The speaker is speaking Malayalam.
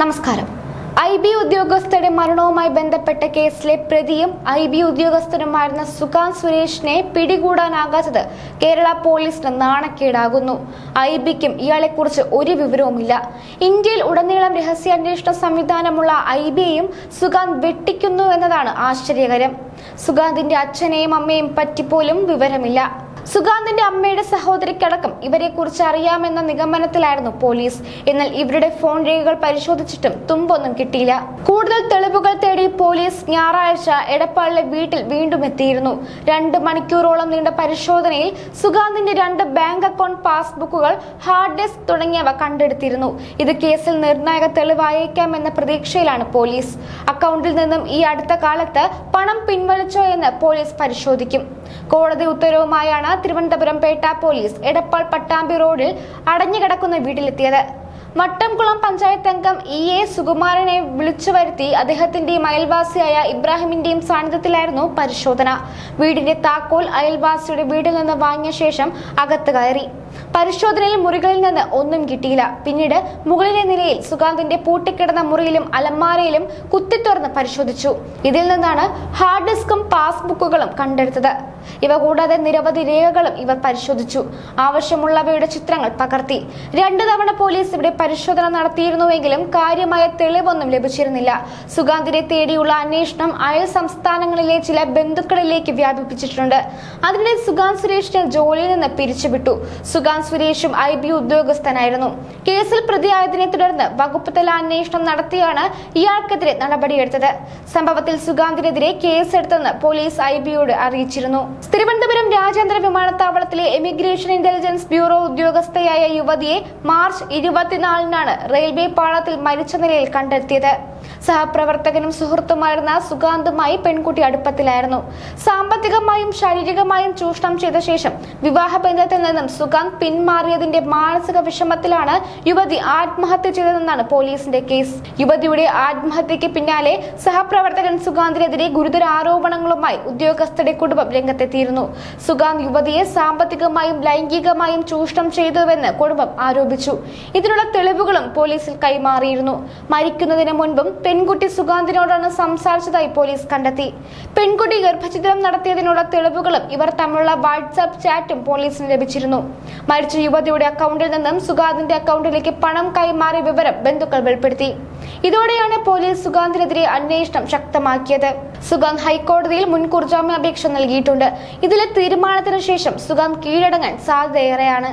നമസ്കാരം. ഐ ബി ഉദ്യോഗസ്ഥരുടെ മരണവുമായി ബന്ധപ്പെട്ട കേസിലെ പ്രതിയും ഐ ബി ഉദ്യോഗസ്ഥനുമായിരുന്ന സുകാന്ത് സുരേഷിനെ പിടികൂടാനാകാത്തത് കേരള പോലീസിന് നാണക്കേടാകുന്നു. ഐ ബിക്കും ഇയാളെക്കുറിച്ച് ഒരു വിവരവുമില്ല. ഇന്ത്യയിൽ ഉടനീളം രഹസ്യാന്വേഷണ സംവിധാനമുള്ള ഐ ബിയെയും സുകാന്ത് വെട്ടിക്കുന്നു എന്നതാണ് ആശ്ചര്യകരം. സുഖാന്തിന്റെ അച്ഛനെയും അമ്മയും പറ്റിപ്പോലും വിവരമില്ല. സുഗാന്തിന്റെ അമ്മയുടെ സഹോദരിക്കടക്കം ഇവരെ കുറിച്ച് അറിയാമെന്ന നിഗമനത്തിലായിരുന്നു പോലീസ്. എന്നാൽ ഇവരുടെ ഫോൺ രേഖകൾ പരിശോധിച്ചിട്ടും തുമ്പൊന്നും കിട്ടിയില്ല. കൂടുതൽ തെളിവുകൾ തേടി പോലീസ് ഞായറാഴ്ച എടപ്പാളിലെ വീട്ടിൽ വീണ്ടും എത്തിയിരുന്നു. രണ്ട് മണിക്കൂറോളം നീണ്ട പരിശോധനയിൽ സുഗാന്തിന്റെ രണ്ട് ബാങ്ക് അക്കൗണ്ട് പാസ്ബുക്കുകൾ ഹാർഡ് ഡിസ്ക് തുടങ്ങിയവ കണ്ടെടുത്തിരുന്നു. ഇത് കേസിൽ നിർണായക തെളിവായേക്കാമെന്ന പ്രതീക്ഷയിലാണ് പോലീസ്. അക്കൗണ്ടിൽ നിന്നും ഈ അടുത്ത കാലത്ത് പണം പിൻവലിച്ചോ എന്ന് പോലീസ് പരിശോധിക്കും. കോടതി ഉത്തരവുമായാണ് തിരുവനന്തപുരം പേട്ട പോലീസ് എടപ്പാൾ പട്ടാമ്പി റോഡിൽ അടഞ്ഞുകിടക്കുന്ന വീട്ടിലെത്തിയത്. വട്ടംകുളം പഞ്ചായത്ത് അംഗം ഇ എ സുകുമാരനെ വിളിച്ചു വരുത്തി അദ്ദേഹത്തിന്റെയും അയൽവാസിയായ ഇബ്രാഹിമിന്റെയും സാന്നിധ്യത്തിലായിരുന്നു പരിശോധന. വീടിന്റെ താക്കോൽ അയൽവാസിയുടെ വീട്ടിൽ നിന്ന് വാങ്ങിയ ശേഷം അകത്ത് കയറി. പരിശോധനയിൽ മുറികളിൽ നിന്ന് ഒന്നും കിട്ടിയില്ല. പിന്നീട് മുകളിലെ നിലയിൽ സുഗാന്തിന്റെ പൂട്ടിക്കിടന്ന മുറിയിലും അലമാരയിലും കുത്തിത്തുറന്ന് പരിശോധിച്ചു. ഇതിൽ നിന്നാണ് ഹാർഡ് ഡിസ്കും പാസ്ബുക്കുകളും കണ്ടെടുത്തത്. ഇവ കൂടാതെ നിരവധി രേഖകളും ഇവർ പരിശോധിച്ചു. ആവശ്യമുള്ളവയുടെ ചിത്രങ്ങൾ പകർത്തി. രണ്ടു തവണ പോലീസ് ഇവിടെ പരിശോധന നടത്തിയിരുന്നുവെങ്കിലും കാര്യമായ തെളിവൊന്നും ലഭിച്ചിരുന്നില്ല. സുഗാന്തിനെ തേടിയുള്ള അന്വേഷണം അയൽ സംസ്ഥാനങ്ങളിലെ ചില ബന്ധുക്കളിലേക്ക് വ്യാപിപ്പിച്ചിട്ടുണ്ട്. അതിനിടെ സുഗാന്ത് സുരേഷിനെ ജോലിയിൽ നിന്ന് പിരിച്ചുവിട്ടു. സുഗാന്ത് സുരേഷും ഐ ബി ഉദ്യോഗസ്ഥനായിരുന്നു. കേസിൽ പ്രതിയായതിനെ തുടർന്ന് വകുപ്പ് തല അന്വേഷണം നടത്തിയാണ് ഇയാൾക്കെതിരെ നടപടിയെടുത്തത്. സംഭവത്തിൽ സുഗാന്തിനെതിരെ കേസെടുത്തെന്ന് പോലീസ് ഐ ബിയോട് അറിയിച്ചിരുന്നു. തിരുവനന്തപുരം രാജ്യാന്തര വിമാനത്താവളത്തിലെ എമിഗ്രേഷൻ ഇന്റലിജൻസ് ബ്യൂറോ ഉദ്യോഗസ്ഥയായ യുവതിയെ മാർച്ച് ഇരുപത്തിനാലിനാണ് റെയിൽവേ പാളത്തിൽ മരിച്ച നിലയിൽ കണ്ടെത്തിയത്. സഹപ്രവർത്തകനും സുഹൃത്തുമായിരുന്ന സുഗാന്തുമായി പെൺകുട്ടി അടുപ്പത്തിലായിരുന്നു. സാമ്പത്തികമായും ശാരീരികമായും ചൂഷണം ചെയ്ത ശേഷം വിവാഹബന്ധത്തിൽ നിന്നും സുഗാന്ത് പിന്മാറിയതിന്റെ മാനസിക വിഷമത്തിലാണ് യുവതി ആത്മഹത്യ ചെയ്തതെന്നാണ് പോലീസിന്റെ കേസ്. യുവതിയുടെ ആത്മഹത്യക്ക് പിന്നാലെ സഹപ്രവർത്തകൻ സുഗാന്തിനെതിരെ ഗുരുതര ആരോപണങ്ങളുമായി ഉദ്യോഗസ്ഥരുടെ കുടുംബം രംഗത്തെത്തിയിരുന്നു. സുഗാന്ത് യുവതിയെ സാമ്പത്തികമായും ലൈംഗികമായും ചൂഷണം ചെയ്തുവെന്ന് കുടുംബം ആരോപിച്ചു. ഇതിനുള്ള തെളിവുകളും പോലീസിൽ കൈമാറിയിരുന്നു. മരിക്കുന്നതിന് മുൻപും പെൺകുട്ടി സുഗാന്തിനോടാണ് സംസാരിച്ചതായി പോലീസ് കണ്ടെത്തി. പെൺകുട്ടി ഗർഭചിത്രം നടത്തിയതിനുള്ള തെളിവുകളും ഇവർ തമ്മിലുള്ള വാട്സാപ്പ് ചാറ്റും പോലീസിന് ലഭിച്ചിരുന്നു. മരിച്ച യുവതിയുടെ അക്കൗണ്ടിൽ നിന്നും സുഗാന്തിന്റെ അക്കൗണ്ടിലേക്ക് പണം കൈമാറിയ വിവരം ബന്ധുക്കൾ വെളിപ്പെടുത്തി. ഇതോടെയാണ് പോലീസ് സുഗാന്തിനെതിരെ അന്വേഷണം ശക്തമാക്കിയത്. സുഗാന്ത് ഹൈക്കോടതിയിൽ മുൻകൂർ ജാമ്യാപേക്ഷ നൽകിയിട്ടുണ്ട്. ഇതിലെ തീരുമാനത്തിന് ശേഷം സുഗാന്ത് കീഴടങ്ങാൻ സാധ്യതയേറെയാണ്.